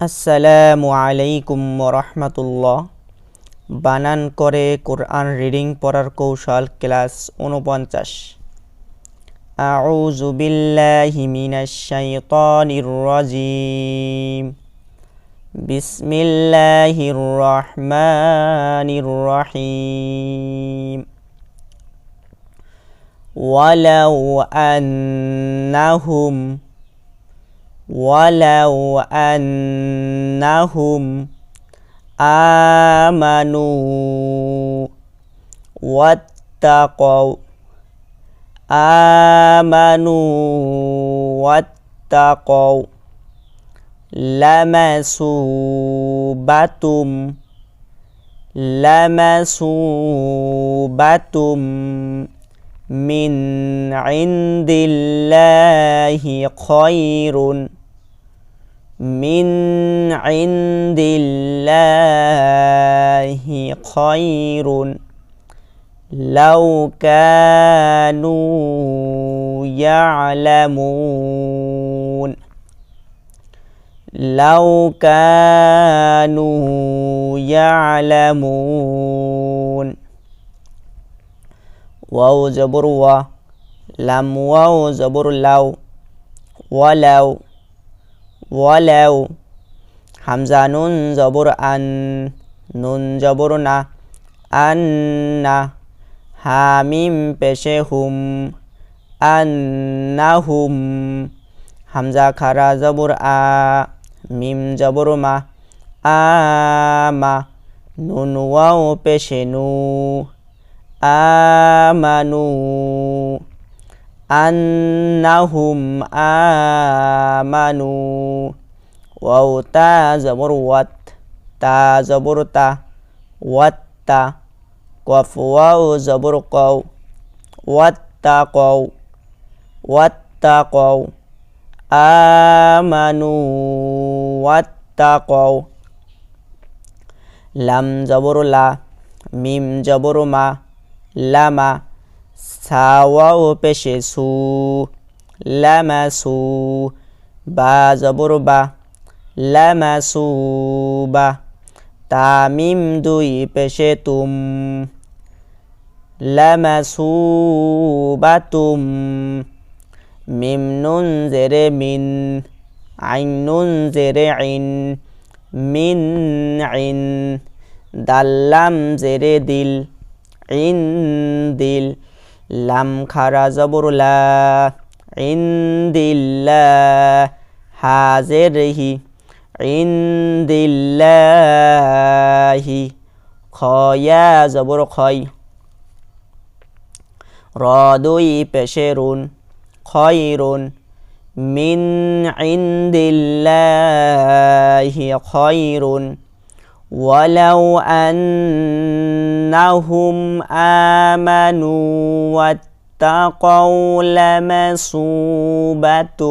আসসালামু আলাইকুম রহমতুল্লাহ বানান করে কোরআন রিডিং পড়ার কৌশল ক্লাস উনপঞ্চাশ أعوذ بالله من الشيطان الرجيم بسم الله الرحمن الرحيم ولو أنهم ولو أنهم آمنوا واتقوا آمنوا واتقوا لمثوبة لمثوبة من عند الله خير. من عند الله خير. لو كانوا يعلمون. لو كانوا يعلمون. واو زبر و لم واو زبر لو ولو ওয়ালাউ। হামজা নুন জবর আন, নুন জবর না আন্না হামিম পেশে হুম আন্নাহুম হামজা খারা জবর আ, মিম জবর মা আমা নুন ওয়াও পেশে নু আমানু আন্নাহুম আমানু ওয়াও তা জবর ওয়াত তা জবর তা ওয়াত্তা কফ ওয়াও জবর কও ওয়াত্তা কও ওয়াত্তা কও আমানু ওয়াত্তা কও লাম জবর লা মিম জবর মা লামা সাওয়াও পেশে সু লামাসু বা জবর বা লামাসু বা তামিম দুই পেশে তুম লামাসু বা তুম মিম নুন জেরে মিন আইন নুন জেরে আইন মিন আইন দাল্লাম জেরে দিল ইন দিল لم خرا زبر لا عند الله. حاضره عند الله. خايا زبر خاي. رادوي بشرون خير من عند الله خير ولو أنهم آمنوا واتقوا لمصوبة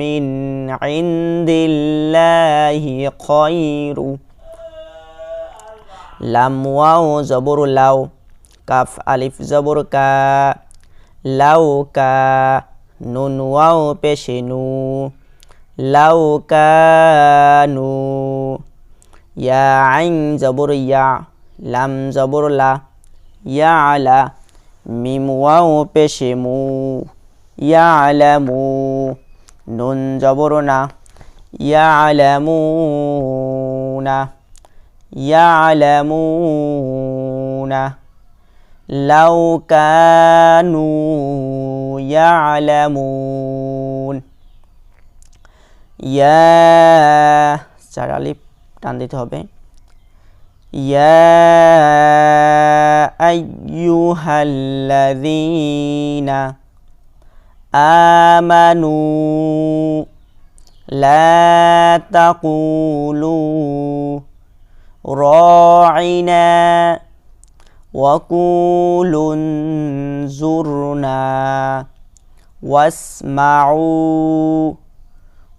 من عند الله خير. لم واو زبر لو كف ألف زبر كا لو كا نون واو بشنو لو كانوا يا عين زبر يا لم زبر لا يا على ميم واو بشمو يا علمو نون زبرنا يا علمونا لو كانوا يعلمون. يا سراليب ইয়া আলামুনা লাউ কানু ইয়া আলামুন ইয়া চার আলিফ টান দিতে হবে ইয়া আইয়ুহাল্লাযীনা আমানু লা তাকুলু রাইনা وقولوا انظرنا واسمعوا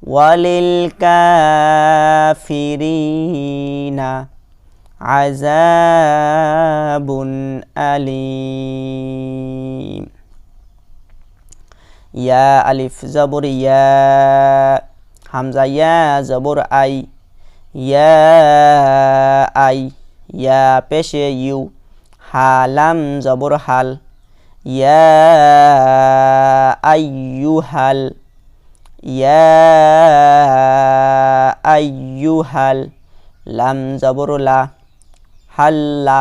وللكافرين عذاب أليم. يا ألف زبر يا حمزة يا زبر أي يا أي يا بشي يو حالم زبر حال يا أيها ইয়া আইয়ুহাল লাম জবরলা হাল্লা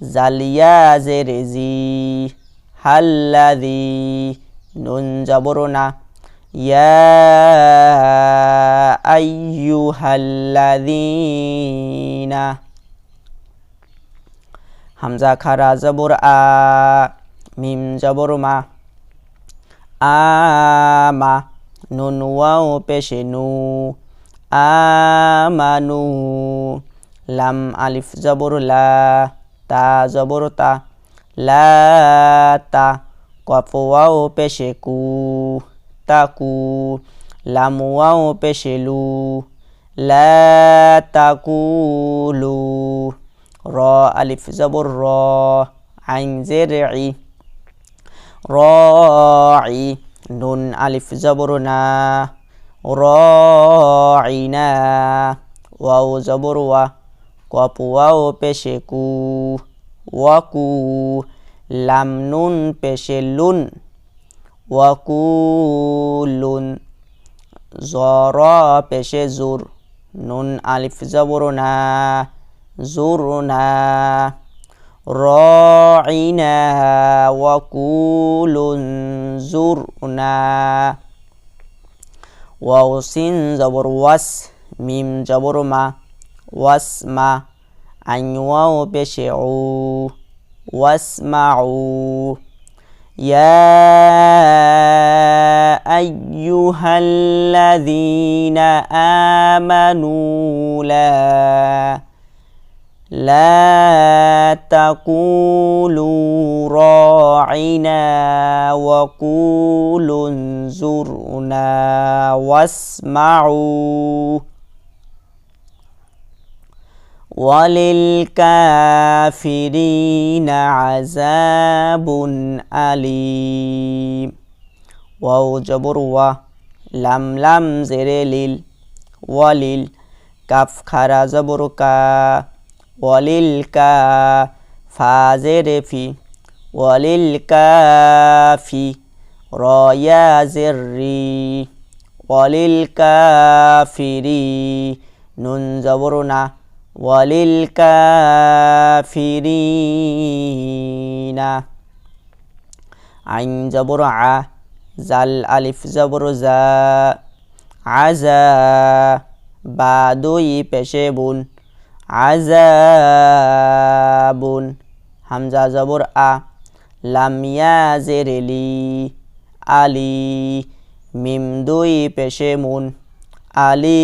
জালিয়াজে রেজি হাল্লাদি নুন জবরনা ইয়া আইয়ুহাল্লাদিনা হামজা খারা জবর আ, মিম জবর আমা নুন ওয়াও পেশে নু আমানু লাম আলিফ জবর লা তা জবর তা লা তা কফ ওয়াও পেশে কু তাকু লামুয়াও পেশেলু লা তাকুলু র আলিফ জবর র আইন জের র নুন, আলিফ জবর না র না ওয়াও জবর ওয়া কপ ওয়াও পেশে কু, ওয়াকু, লাম নুন পেশে লুন ওয়াকুলুন জর পেশে জুর, নুন, আলিফ জবরনা, জুরনা। راعنا وقولوا زرنا واو زبر وس ميم زبر ما واسمع أن يواو بشعو واسمعوا يا أيها الذين آمنوا لا لا تقولوا راعنا وقولوا انظرنا واسمعوا. وللكافرين عذاب أليم. واو جبر و لم لم زر لل ولل كف خرا زبر كا وللكا فازر في وللكافي رايا زري وللكافري نون زبرنا وللكافرين. عين جبر ع زل ألف جبر زا عزا بعدوي بشبون আজাবুন হামজা জবর আ লামিয়াজেরেলি আলি, মিম দুই পেশে মুন, আলিমুন,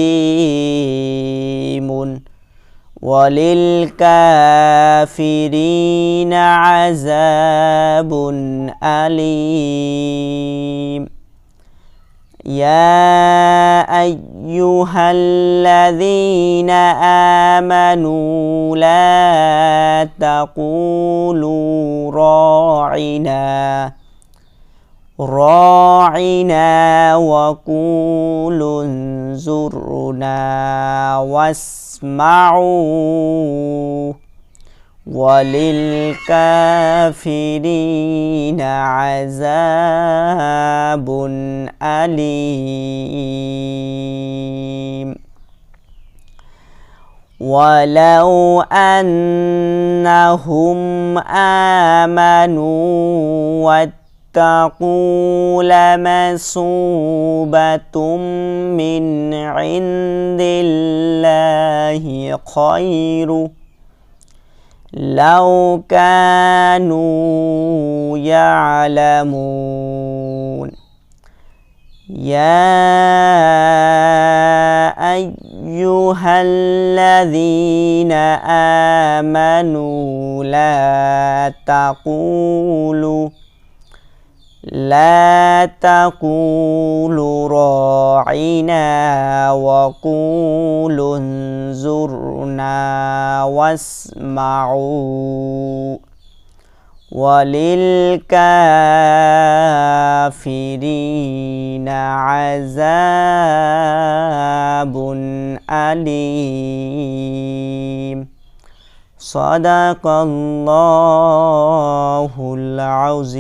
ওয়ালিল কাফিরিন আজাবুন আলিম। يا أيها الذين آمنوا لا تقولوا راعنا راعنا وقولوا انظرنا واسمعوا وللكافرين عذاب أليم. ولو أنهم آمنوا تقول مسوبة من عند الله خير. لو كانوا يعلمون. يا أيها الذين آمنوا لا تقولوا لا تقولوا راعنا وقولوا انظرنا واسمعوا وللكافرين عذاب أليم صدق الله العظيم.